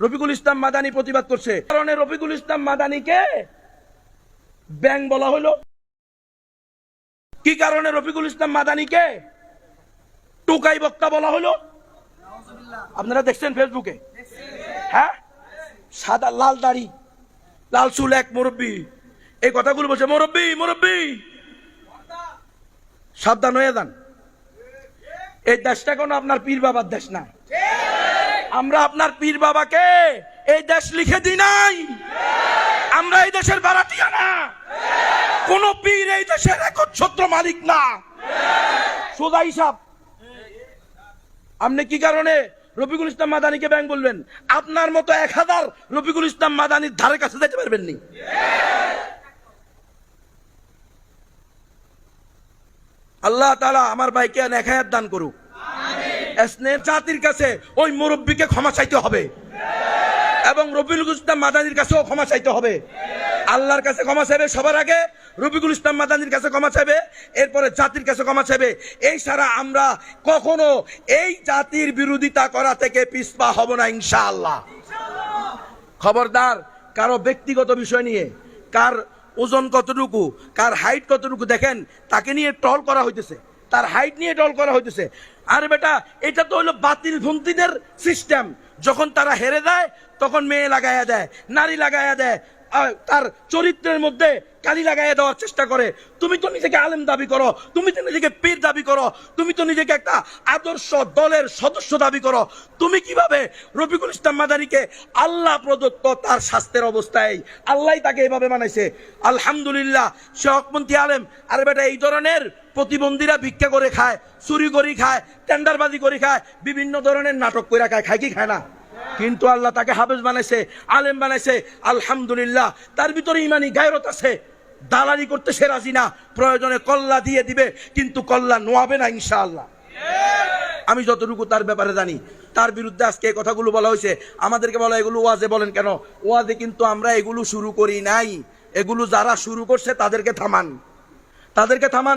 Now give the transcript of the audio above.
রফিকুল ইসলাম মাদানি প্রতিবাদ করছে। কারণে রফিকুল ইসলাম মাদানিকে ব্যাং বলা হলো। কি কারণে রফিকুল ইসলাম মাদানিকে টুকাই বক্তা বলা হলো? আপনারা দেখছেন ফেসবুকে? হ্যাঁ? সাদা, লাল দাড়ি, লাল চুল এক মুরব্বী। এই কথাগুলো বলছে, মুরব্বী মুরব্বী, সাবধান হয়ে যান। এই দেশটা কোনো আপনার পীর বাবার দেশ না। আমরা আপনার পীর বাবাকে এই দেশ লিখে দিই নাই। আমরা এই দেশের বারাটিয়া না। কোন পীর এই দেশের একচ্ছত্র মালিক না। সোজা হিসাব আপনি কি কারণে রফিকুল ইসলাম মাদানিকে ব্যাংক বলবেন আপনার মতো এক হাজার রফিকুল ইসলাম মাদানির ধারে কাছে যেতে পারবেন নি আল্লাহ তালা আমার ভাইকে এক হাজার দান করুক। স্নেহ জাতির কাছে ওই মুরব্বীকে ক্ষমা চাইতে হবে। এবং রফিকুল ইসলাম মাদানির কাছেও ক্ষমা চাইতে হবে। আল্লাহর কাছে ক্ষমা চাইবে সবার আগে রফিকুল ইসলাম মাদানির কাছে ক্ষমা চাইবে, এরপরে জাতির কাছে ক্ষমা চাইবে। এই ছাড়া আমরা কখনো এই জাতির বিরোধিতা করা থেকে পিছপা হব না, ইনশাআল্লাহ। খবরদার, কারও ব্যক্তিগত বিষয় নিয়ে, কার ওজন কতটুকু, কার হাইট কতটুকু দেখেন, তাকে নিয়ে টল করা হইতেছে। তার হাইট নিয়ে ডল করা হইতেছে। আর বেটা, এটা তো হলো বাতিল ভন্তিদের সিস্টেম যখন তারা হেরে দেয় তখন মেয়ে লাগাইয়া দেয়, নারী লাগাইয়া দেয়। তার চরিত্রের মধ্যে কালি লাগাইয়া দেওয়ার চেষ্টা করে। তুমি তো নিজেকে আলেম দাবি করো, তুমি তো নিজেকে পীর দাবি করো, তুমি তো নিজেকে একটা আদর্শ দলের সদস্য দাবি করো। তুমি কীভাবে রফিকুল ইসলাম মাদারিকে আল্লাহ প্রদত্ত তার স্বাস্থ্যের অবস্থায় আল্লাহ তাকে এইভাবে বানাইছে? আলহামদুলিল্লাহ, সে হকমন্ত্রী আলেম। আরে বেটা, এই ধরনের প্রতিবন্ধীরা ভিক্ষা করে খায়, চুরি করে খায়, টেন্ডারবাজি করে খায়, বিভিন্ন ধরনের নাটক করে খায় খায় কি খায় না? কিন্তু আল্লাহ তাকে হাফেজ বানাইছে, আলেম বানাইছে, আলহামদুলিল্লাহ। তার ভিতরে ইমানি গায়রত আছে। দালালি করতে সে রাজি না, প্রয়োজনে কল্লা দিয়ে দিবে, কিন্তু কল্লা নোয়াবে না ইনশাআল্লাহ। আমি যতটুকু তার ব্যাপারে জানি, তার বিরুদ্ধে আজকে এই কথাগুলো বলা হয়েছে। আমাদেরকে বলা এগুলো ওয়াজে বলেন কেন? ওয়াজে কিন্তু আমরা এগুলো শুরু করি নাই। এগুলো যারা শুরু করছে তাদেরকে থামান। তাদেরকে থামান